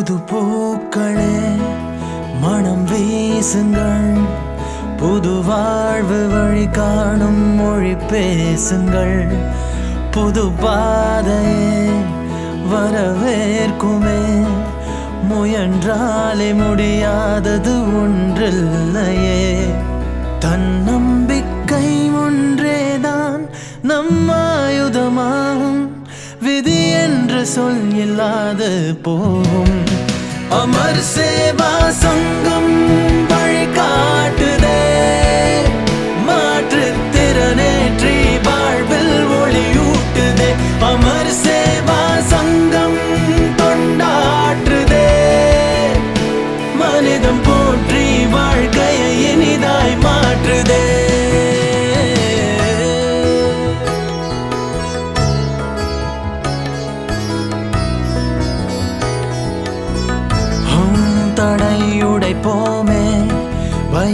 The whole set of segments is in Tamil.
புது பூக்களே மனம் வீசுங்கள். புது வாழ்வு வழி காணும் மொழி பேசுங்கள். புது பாதையே வரவேற்குமே. முயன்றாலே முடியாதது ஒன்றில்லையே. தன்னம்பிக்கை ஒன்றேதான் நம்மாயுதமாகும் விதி சொல் இல்லாது போகும். அமர் சேவா சங்கம்.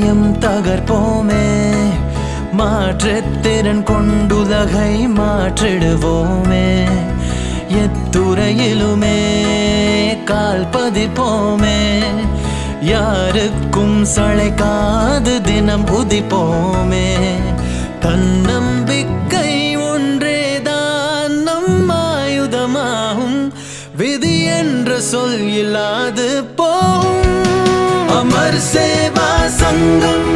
பயம் தகர்ப்போமே. மாற்றுத்திறன் கொண்டுலகை மாற்றிடுவோமே. எத்துறையிலுமே கால் பதிப்போமே. யாருக்கும் சளைக்காது தினம் உதிப்போமே. தன்னம்பிக்கை ஒன்றேதான் நம் ஆயுதமாகும். விதி என்ற சொல் இல்லாது போம் அமர் சேவ சங்கம்